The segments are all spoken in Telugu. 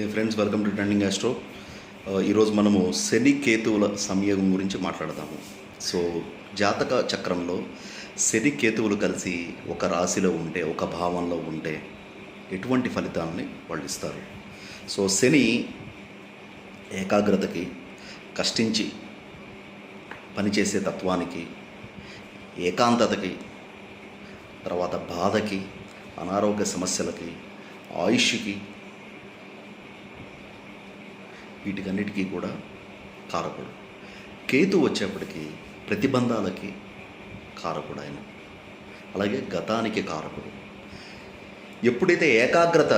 Friends welcome to trending astro ఈరోజు మనము శని కేతువుల సంయోగం గురించి మాట్లాడదాము. సో జాతక చక్రంలో శని కేతువులు కలిసి ఒక రాశిలో ఉంటే ఒక భావంలో ఉంటే ఎటువంటి ఫలితాలని వాళ్ళు ఇస్తారు? సో శని ఏకాగ్రతకి కష్టించి పనిచేసే తత్వానికి ఏకాంతతకి తర్వాత బాధకి అనారోగ్య సమస్యలకి ఆయుష్కి వీటికన్నిటికీ కూడా కారకుడు. కేతు వచ్చేప్పటికి ప్రతిబంధాలకి కారకుడు ఆయన అలాగే గతానికి కారకుడు. ఎప్పుడైతే ఏకాగ్రత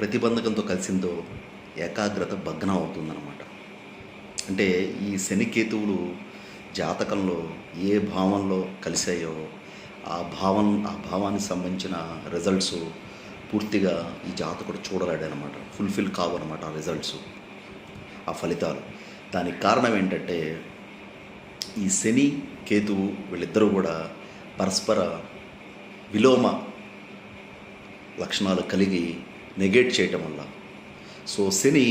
ప్రతిబంధకంతో కలిసిందో ఏకాగ్రత భగ్నం అవుతుందన్నమాట. అంటే ఈ శని కేతువులు జాతకంలో ఏ భావంలో కలిసాయో ఆ భావం ఆ భావానికి సంబంధించిన రిజల్ట్స్ పూర్తిగా ఈ జాతకుడు చూడలేడనమాట ఫుల్ఫిల్ కావన్నమాట ఆ రిజల్ట్స్ ఆ ఫలితాలు. దానికి కారణం ఏంటంటే ఈ శని కేతువు వీళ్ళిద్దరూ కూడా పరస్పర విలోమ లక్షణాలు కలిగి నెగేట్ చేయటం వల్ల. సో శని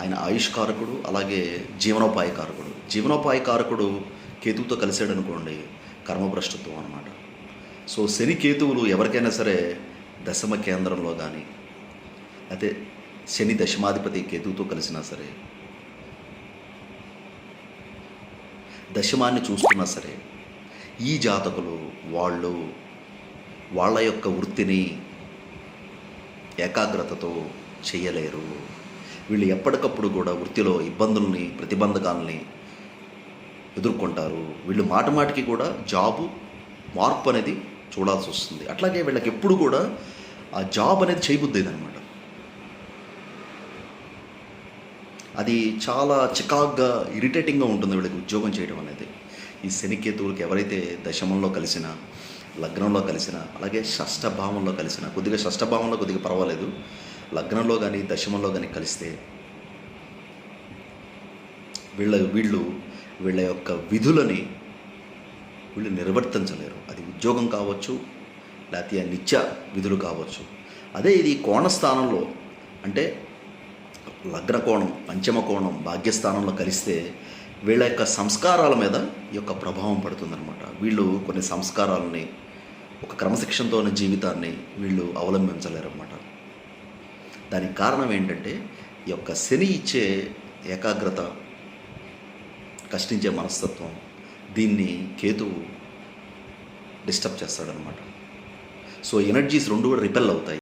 ఆయన ఆయుష్కారకుడు అలాగే జీవనోపాయ కారకుడు జీవనోపాయ కారకుడు కేతువుతో కలిసాడు అనుకోండి కర్మభ్రష్టత్వం అనమాట సో శని కేతువులు ఎవరికైనా సరే దశమ కేంద్రంలో కానీ అయితే శని దశమాధిపతి కేతువుతో కలిసినా సరే దశమాన్ని చూస్తున్నా సరే ఈ జాతకులు వాళ్ళు వాళ్ళ యొక్క వృత్తిని ఏకాగ్రతతో చేయలేరు. వీళ్ళు ఎప్పటికప్పుడు కూడా వృత్తిలో ఇబ్బందుల్ని ప్రతిబంధకాలని ఎదుర్కొంటారు. వీళ్ళు మాట మాటికి కూడా జాబు మార్పు అనేది చూడాల్సి వస్తుంది. అట్లాగే వీళ్ళకి ఎప్పుడు కూడా ఆ జాబ్ అనేది చేయబుద్దేది అనమాట అది చాలా చికాగ్గా ఇరిటేటింగ్గా ఉంటుంది వీళ్ళకి ఉద్యోగం చేయడం అనేది. ఈ శనికేతువులకి ఎవరైతే దశమంలో కలిసినా లగ్నంలో కలిసిన అలాగే షష్టభావంలో కలిసిన కొద్దిగా షష్టభావంలో కొద్దిగా పర్వాలేదు. లగ్నంలో కానీ దశమంలో కానీ కలిస్తే వీళ్ళ వీళ్ళు వీళ్ళ యొక్క విధులని వీళ్ళు నిర్వర్తించలేరు. అది ఉద్యోగం కావచ్చు లేకపోతే నిత్య విధులు కావచ్చు. అదే ఇది కోణస్థానంలో. అంటే లగ్న కోణం పంచమ కోణం భాగ్యస్థానంలో కలిస్తే వీళ్ళ యొక్క సంస్కారాల మీద ఈ యొక్క ప్రభావం పడుతుందన్నమాట. వీళ్ళు కొన్ని సంస్కారాలని ఒక క్రమశిక్షణతో ఉన్న జీవితాన్ని వీళ్ళు అవలంబించలేరన్నమాట. దానికి కారణం ఏంటంటే ఈ యొక్క శని ఇచ్చే ఏకాగ్రత కష్టించే మనస్తత్వం దీన్ని కేతువు డిస్టర్బ్ చేస్తాడనమాట సో ఎనర్జీస్ రెండు కూడా రిపెల్ అవుతాయి.